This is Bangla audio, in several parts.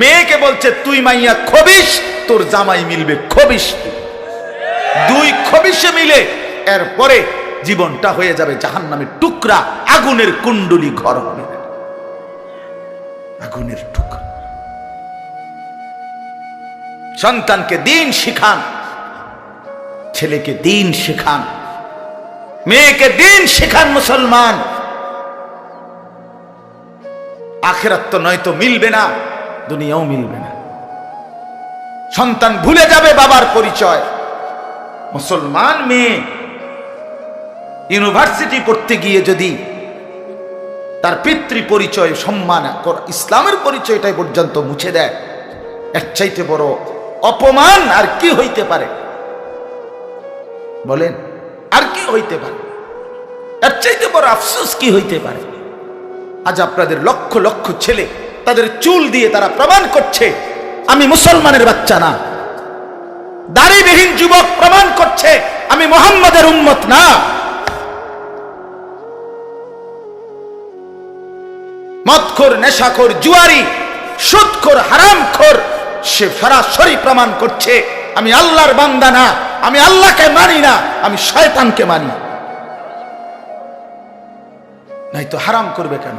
মেয়েকে বলছে, তুই মাইয়া খবিস তোর জামাই মিলবে খবিস দুই খবিসে মিলে এরপরে জীবনটা হয়ে যাবে জাহান্নামের টুকরা, আগুনের কুণ্ডলি ঘর হবে। আগুনের টুকরা। সন্তানকে দিন শিখান, ছেলেকে দিন শেখান, মেয়েকে দিন শেখান মুসলমান। আখেরাত তো নয়তো মিলবে না। দুনিয়াও মিলবে না। সন্তান ভুলে যাবে বাবার পরিচয়। মুসলমান মেয়ে ইউনিভার্সিটি পড়তে গিয়ে যদি তার পিতৃ পরিচয়, সম্মান ইসলামের পরিচয়টাই পর্যন্ত মুছে দেয়, এর চাইতে বড় অপমান আর কি হইতে পারে? বলেন, আর কি হইতে পারে? এর চাইতে বড় আফসোস কি হইতে পারে? আজ আপনাদের লক্ষ লক্ষ ছেলে তাদের চুল দিয়ে তারা প্রমাণ করছে, আমি মুসলমানের বাচ্চা না। দাড়িবিহীন যুবক প্রমাণ করছে, আমি মোহাম্মদের উম্মত না। মদখোর, নেশাখোর, জুয়ারি, সুদখোর, হারামখোর, সে সরাসরি প্রমাণ করছে, আমি আল্লাহর বান্দা না, আমি আল্লাহকে মানি না, আমি শয়তানকে মানি। নাই তো হারাম করবে কেন?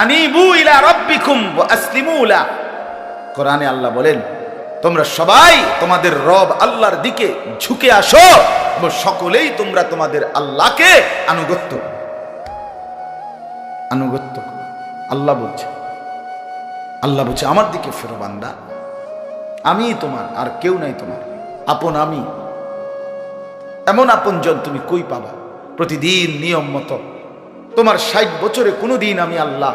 আনিবু ইলা রাব্বিকুম ওয়া আসলিমু কোরআনে আল্লাহ বলেন, তোমরা সবাই তোমাদের রব আল্লাহর দিকে ঝুঁকে আসো সকলেই তোমরা তোমাদের আল্লাহকে আনুগত্য। আনুগত্য আল্লাহ বলছে আল্লাহ বলছে, আমার দিকে ফেরো বান্দা। আমি তোমার, আর কেউ নাই তোমার। আপন আমি। এমন আপন আপনজন তুমি কই পাবা? প্রতিদিন নিয়ম মতো। তোমার ষাট বছরে কোনো দিন আমি আল্লাহ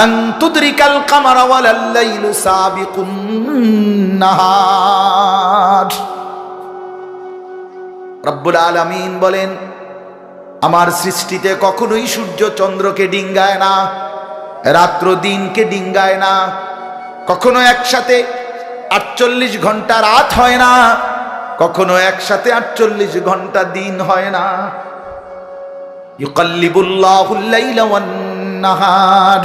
আন তুদরিকাল কামারা ওয়ালাল লাইলু সাবিকুন নাহার। রব্বুল আলামিন বলেন, আমার সৃষ্টিতে কখনোই সূর্য চন্দ্রকে ডিঙ্গায় না, রাত্র দিনকে ডিঙ্গায় না, কখনো একসাথে আটচল্লিশ ঘণ্টা রাত হয় না, কখনো একসাথে আটচল্লিশ ঘণ্টা দিন হয় না। ইউকাল্লিবুল্লাহুল লাইলা ওয়ান নাহার।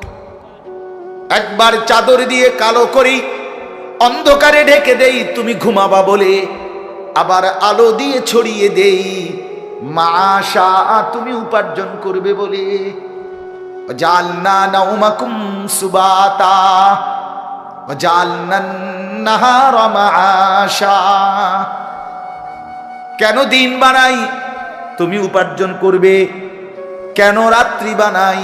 একবার চাদর দিয়ে কালো করি, অন্ধকারে ঢেকে দেই, তুমি ঘুমাবা বলে। আবার আলো দিয়ে ছড়িয়ে দেই মাশা তুমি উপার্জন করবে বলে। সুবাতা কেন দিন বানাই, তুমি উপার্জন করবে? কেন রাত্রি বানাই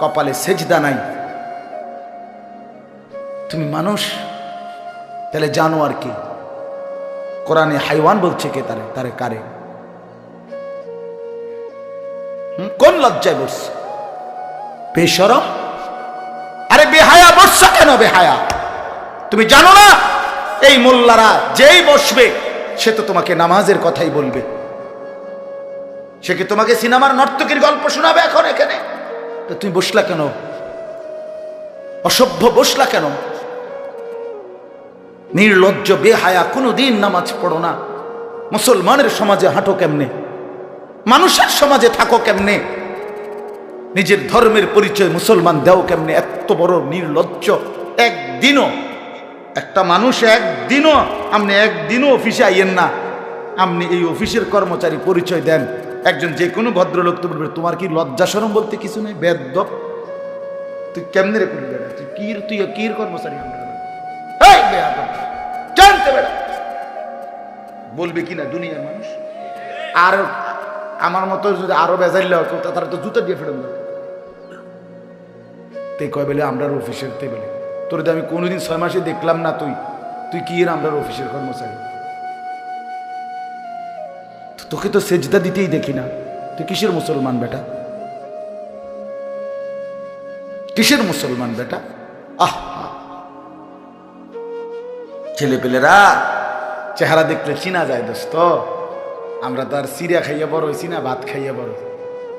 কপালে সেজদা নাই। তুমি মানুষ, তাহলে জানো আর কি। কোরআনে হাইওয়ান বলছে কে তারে তারে কারে। কোন লজ্জায় বসছে? বেসরম আরে বেহায়া বসছা কেন বেহায়া? তুমি জানো না? এই মোল্লারা যেই বসবে, সে তো তোমাকে নামাজের কথাই বলবে। সে কি তোমাকে সিনেমার নর্তকীর গল্প শোনাবে এখন এখানে? তো তুমি বসলা কেন? অসভ্য বসলা কেন? নির্লজ্জ, বেহায়া কোনো দিন নামাজ পড়ো না। মুসলমানের সমাজে হাঁটো কেমনে? মানুষের সমাজে থাকো কেমনে? নিজের ধর্মের পরিচয় মুসলমান দেও কেমনে? এত বড় নির্লজ্জ। একদিনও, একটা মানুষ একদিনও, আপনি একদিনও অফিসে আইয়েন না। আপনি এই অফিসের কর্মচারী পরিচয় দেন। একজন যে কোনো ভদ্রলোক তো বলবে, তোমার কি লজ্জা সরম বলতে কিছু নেই? বেদ তুই কেমনে রে করবি? তুই কির তুই কির কর্মচারী আমরা? বলবে কি না, দুনিয়ার মানুষ? আর আমার মতো যদি আরও বেজাইল তারা তো জুতা দিয়ে ফেরত তে কয় বলে আমরার অফিসের তে বেলে। তোর আমি কোনোদিন ছয় মাসে দেখলাম না তুই। তুই কি আমরার অফিসের কর্মচারী? তোকে তো সেজদা দিতেই দেখি না। তুই কিসের মুসলমান বেটা? কিসের মুসলমান বেটা? আহ ছেলে পেলেরা চেহারা দেখলে চিনা যায় দোস্ত। আমরা তো আর সিরিয়া খাইয়া বড় হয়েছি না, ভাত খাইয়া বড়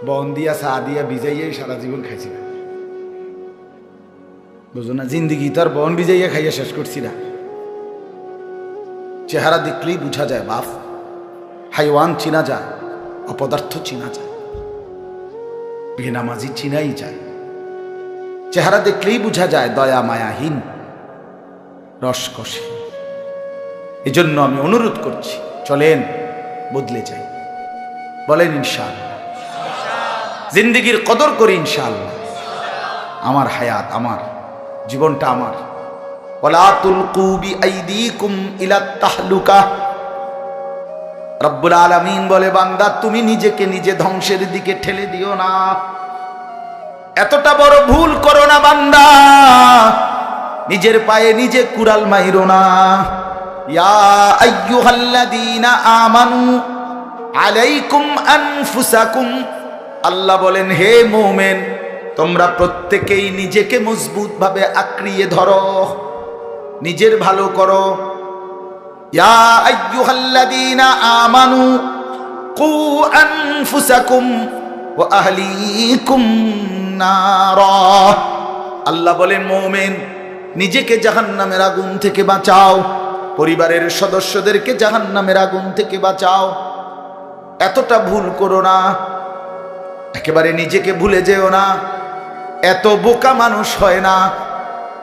বন দিয়া, চা দিয়া, ভিজাইয়াই সারা জীবন খাইছি না। বুঝো না, জিন্দিগি তো আর বন ভিজাইয়া খাইয়া শেষ করছি না। চেহারা দেখলেই বুঝা যায়, বাপ। হাইওয়ান চিনা যায়, অপদার্থ চিনা যায়, বেনামাজি চিনাই যায়। চেহারা দেখলেই বুঝা যায় দয়া মায়াহীন, রসকসে। এজন্য আমি অনুরোধ করছি, চলেন, বদলে যাই। বলেন ইনশাআল্লাহ। জিন্দিগির কদর করি ইনশাআল্লাহ। আমার হায়াত আমার, জীবনটা আমার। ওলা তুলকু বিআইদিকুম ইলা তাহলুকা। রব্বুল আলামিন বলে, বান্দা, তুমি নিজেকে নিজে ধ্বংসের দিকে ঠেলে দিও না। এতটা বড় ভুল করো না, বান্দা। নিজের পায়ে নিজে কুড়াল মাইরো না। আমানু আলাইকুম আনফুসাকুম। আল্লাহ বলেন, হে মুমিন, তোমরা প্রত্যেকেই নিজেকে মজবুতভাবে আঁকড়িয়ে ধরো। নিজের ভালো করো। আমানু কু আনফুসাকুম ওয়া আল্লাহ বলেন, মুমিন, নিজেকে জাহান্নামের আগুন থেকে বাঁচাও। পরিবারের সদস্যদেরকে জাহান্নামের আগুন থেকে বাঁচাও। এতটা ভুল করো না। একেবারে নিজেকে ভুলে যেও না। এত বোকা মানুষ হয় না।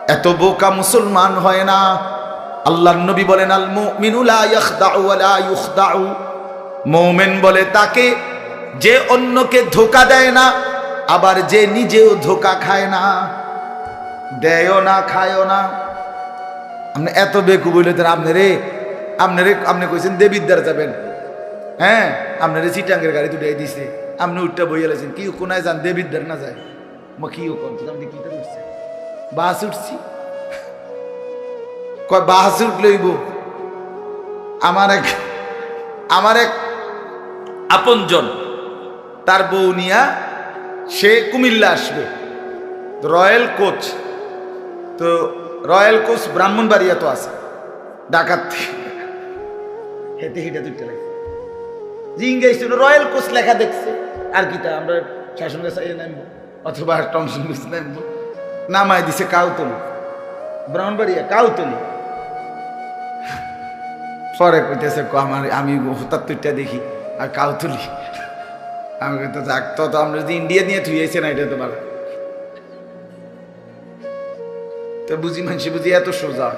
এত বোকা মুসলমান হয় না। আল্লাহ নবী বলেন আল মুমিনু লা ইউখদাউ। বলে, তাকে যে অন্যকে ধোকা দেয় না, আবার যে নিজেও ধোকা খায় না। দেয়ও না, খায়ও না। আপনি এত বেকু বলে দেন আপনি রে আপনি রে, আপনি কইছেন দেবিদ্বার যাবেন। হ্যাঁ আপনারে চিটাঙ্গের গাড়ি দুটাই দিছে। আপনি উঠটা বইয়া লাইছেন, কি কোনায় যান দেবিদ্বার না যায়? মা কি কোন আপনি কি উঠছে? বাস উঠছি। কয় বাস উঠলইব আমার এক আমার এক আপনজন, তার বউ নিয়া সে কুমিল্লা আসবে। Royal coach. তো রয়্যাল কোচ ব্রাহ্মণবাড়িয়া তো আছে। ডাকাত। হেঁটে হেঁটে দুইটা লাগছে। জিঙ্গাইছিল রয়্যাল কোচ লেখা দেখছে। আর কি তা, আমরা শাসন গাছ নামবো, অথবা টমসন নামবো। নামায় দিছে কাউ কাউতলি ব্রাহ্মণবাড়িয়া, কাউতলি। পরে কইতেছে আমার, আমি দেখি, আর কাউতলি। তো তো, আমরা যদি ইন্ডিয়া নিয়ে থুইয়েছে না, এটা তো তো বুঝি মানুষ বুঝি এত সোজা।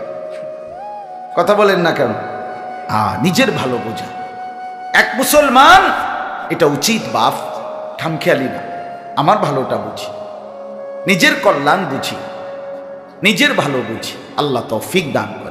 কথা বলেন না কেন? আ, নিজের ভালো বোঝা। এক মুসলমান, এটা উচিত বাপ খামখেয়ালি না। আমার ভালোটা বুঝি। নিজের কল্যাণ বুঝি। নিজের ভালো বুঝি আল্লাহ তৌফিক দান।